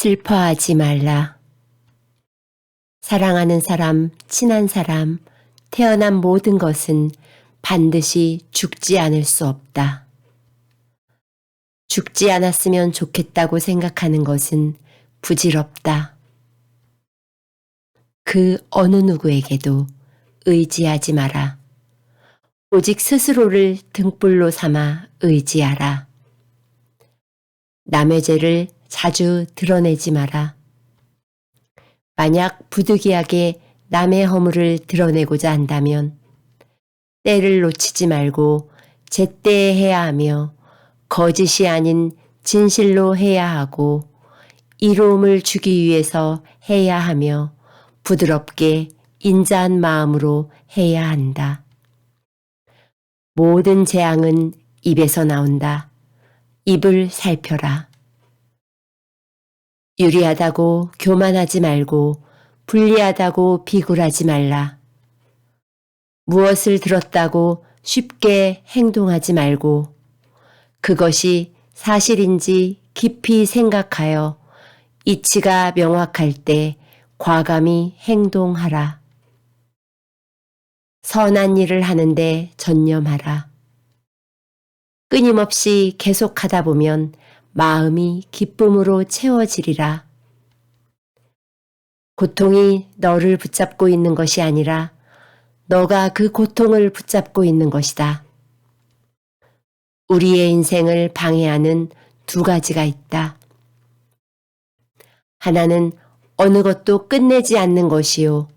슬퍼하지 말라. 사랑하는 사람, 친한 사람, 태어난 모든 것은 반드시 죽지 않을 수 없다. 죽지 않았으면 좋겠다고 생각하는 것은 부질없다. 그 어느 누구에게도 의지하지 마라. 오직 스스로를 등불로 삼아 의지하라. 남의 죄를 자주 드러내지 마라. 만약 부득이하게 남의 허물을 드러내고자 한다면 때를 놓치지 말고 제때에 해야 하며 거짓이 아닌 진실로 해야 하고 이로움을 주기 위해서 해야 하며 부드럽게 인자한 마음으로 해야 한다. 모든 재앙은 입에서 나온다. 입을 살펴라. 유리하다고 교만하지 말고 불리하다고 비굴하지 말라. 무엇을 들었다고 쉽게 행동하지 말고 그것이 사실인지 깊이 생각하여 이치가 명확할 때 과감히 행동하라. 선한 일을 하는데 전념하라. 끊임없이 계속하다 보면 마음이 기쁨으로 채워지리라. 고통이 너를 붙잡고 있는 것이 아니라 너가 그 고통을 붙잡고 있는 것이다. 우리의 인생을 방해하는 두 가지가 있다. 하나는 어느 것도 끝내지 않는 것이요.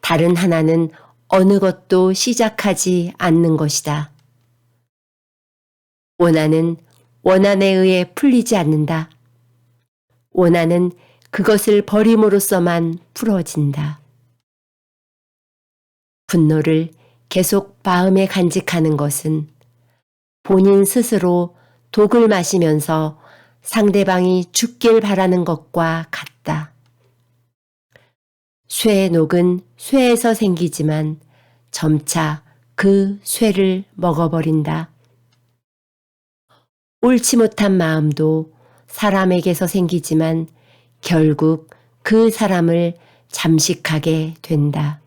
다른 하나는 어느 것도 시작하지 않는 것이다. 원하는 원한에 의해 풀리지 않는다. 원한은 그것을 버림으로써만 풀어진다. 분노를 계속 마음에 간직하는 것은 본인 스스로 독을 마시면서 상대방이 죽길 바라는 것과 같다. 쇠의 녹은 쇠에서 생기지만 점차 그 쇠를 먹어버린다. 옳지 못한 마음도 사람에게서 생기지만 결국 그 사람을 잠식하게 된다.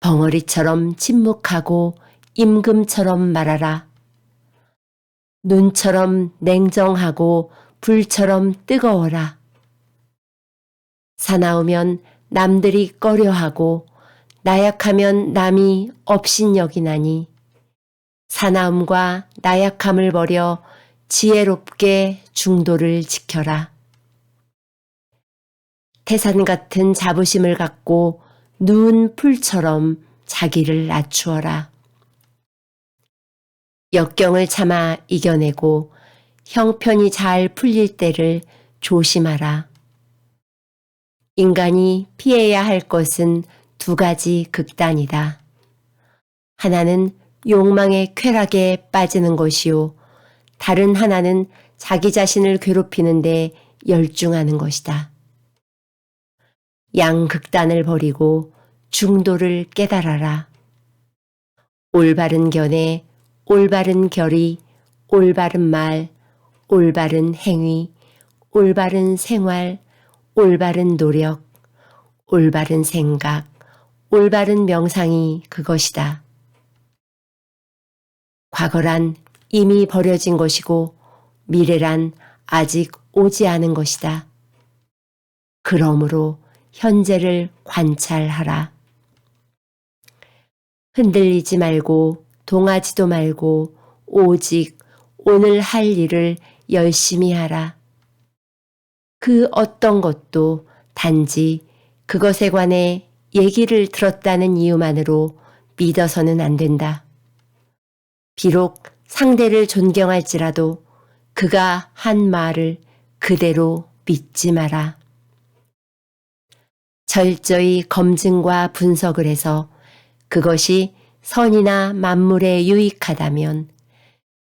벙어리처럼 침묵하고 임금처럼 말하라. 눈처럼 냉정하고 불처럼 뜨거워라. 사나우면 남들이 꺼려하고 나약하면 남이 업신여기나니 사나움과 나약함을 버려 지혜롭게 중도를 지켜라. 태산 같은 자부심을 갖고 누운 풀처럼 자기를 낮추어라. 역경을 참아 이겨내고 형편이 잘 풀릴 때를 조심하라. 인간이 피해야 할 것은 두 가지 극단이다. 하나는 욕망의 쾌락에 빠지는 것이요. 다른 하나는 자기 자신을 괴롭히는데 열중하는 것이다. 양극단을 버리고 중도를 깨달아라. 올바른 견해, 올바른 결의, 올바른 말, 올바른 행위, 올바른 생활, 올바른 노력, 올바른 생각, 올바른 명상이 그것이다. 과거란 이미 버려진 것이고 미래란 아직 오지 않은 것이다. 그러므로 현재를 관찰하라. 흔들리지 말고 동하지도 말고 오직 오늘 할 일을 열심히 하라. 그 어떤 것도 단지 그것에 관해 얘기를 들었다는 이유만으로 믿어서는 안 된다. 비록 상대를 존경할지라도 그가 한 말을 그대로 믿지 마라. 철저히 검증과 분석을 해서 그것이 선이나 만물에 유익하다면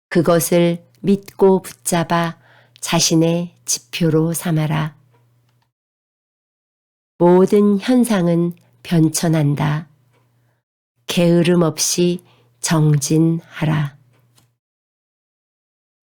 그것을 믿고 붙잡아 자신의 지표로 삼아라. 모든 현상은 변천한다. 게으름 없이 정진하라.